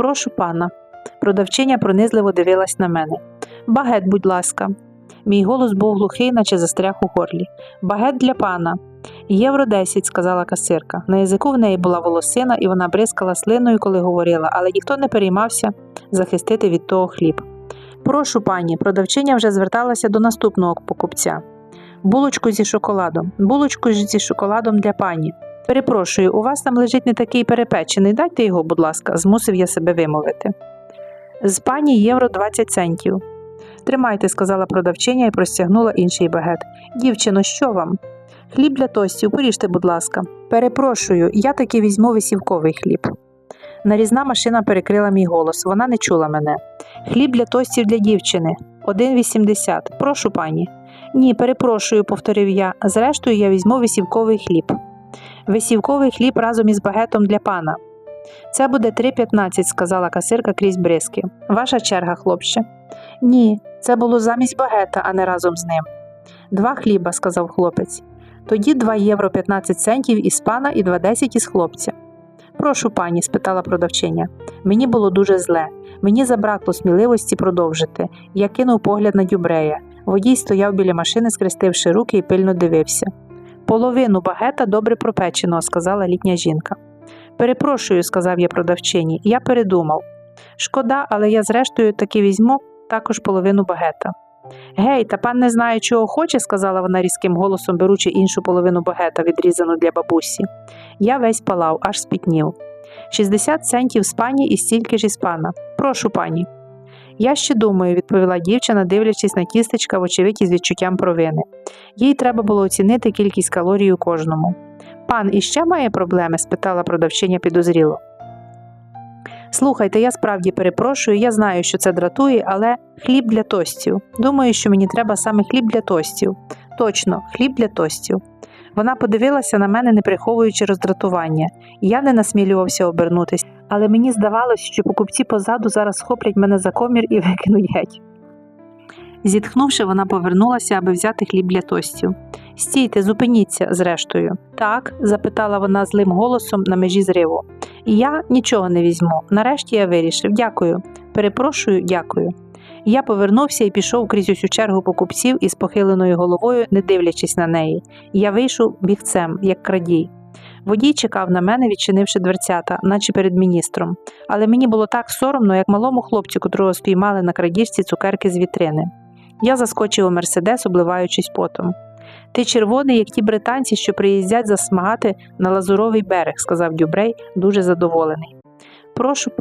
Прошу пана. Продавчиня пронизливо дивилась на мене. Багет, будь ласка. Мій голос був глухий, наче застряг у горлі. Багет для пана. Євро 10, сказала касирка. На язику в неї була волосина, і вона бризкала слиною, коли говорила, але ніхто не переймався захистити від того хліб. Прошу пані, продавчиня вже зверталася до наступного покупця. Булочку зі шоколадом. Булочку зі шоколадом для пані. Перепрошую, у вас там лежить не такий перепечений. Дайте його, будь ласка, змусив я себе вимовити. З пані євро 20 центів. Тримайте, сказала продавчиня і простягнула інший багет. Дівчино, що вам? Хліб для тостів, поріжте, будь ласка. Перепрошую, я таки візьму висівковий хліб. Нарізна машина перекрила мій голос, вона не чула мене. Хліб для тостів для дівчини 1,80. Прошу пані. Ні, перепрошую, повторив я. Зрештою, я візьму висівковий хліб. Висівковий хліб разом із багетом для пана. Це буде 3,15, сказала касирка крізь бризки. Ваша черга, хлопче. Ні, це було замість багета, а не разом з ним. Два хліба, сказав хлопець. Тоді 2 євро 15 центів із пана і 2,10 із хлопця. Прошу пані, спитала продавчиня. Мені було дуже зле. Мені забракло сміливості продовжити. Я кинув погляд на дюбрея. Водій стояв біля машини, скрестивши руки і пильно дивився. Половину багета добре пропеченого, сказала літня жінка. Перепрошую, сказав я продавчині, я передумав. Шкода, але я зрештою таки візьму також половину багета. Гей, та пан не знає, чого хоче, сказала вона різким голосом, беручи іншу половину багета, відрізану для бабусі. Я весь палав, аж спітнів. 60 центів з пані і стільки ж із пана. Прошу пані. Я ще думаю, відповіла дівчина, дивлячись на тістечка, вочевидь із відчуттям провини. Їй треба було оцінити кількість калорій у кожному. Пан іще має проблеми? спитала продавчиня підозріло. Слухайте, я справді перепрошую, я знаю, що це дратує, але хліб для тостів. Думаю, що мені треба саме хліб для тостів. Точно, хліб для тостів. Вона подивилася на мене, не приховуючи роздратування. Я не насмілювався обернутися, але мені здавалось, що покупці позаду зараз схоплять мене за комір і викинуть геть. Зітхнувши, вона повернулася, аби взяти хліб для тостів. Стійте, зупиніться, зрештою. Так, запитала вона злим голосом на межі зриву. Я нічого не візьму. Нарешті я вирішив. Дякую. Перепрошую, дякую. Я повернувся і пішов крізь усю чергу покупців із похиленою головою, не дивлячись на неї. Я вийшов бігцем, як крадій. Водій чекав на мене, відчинивши дверцята, наче перед міністром. Але мені було так соромно, як малому хлопцю, котрого спіймали на крадіжці цукерки з вітрини. Я заскочив у мерседес, обливаючись потом. Ти червоний, як ті британці, що приїздять засмагати на лазуровий берег, сказав Дюбрей, дуже задоволений. Прошу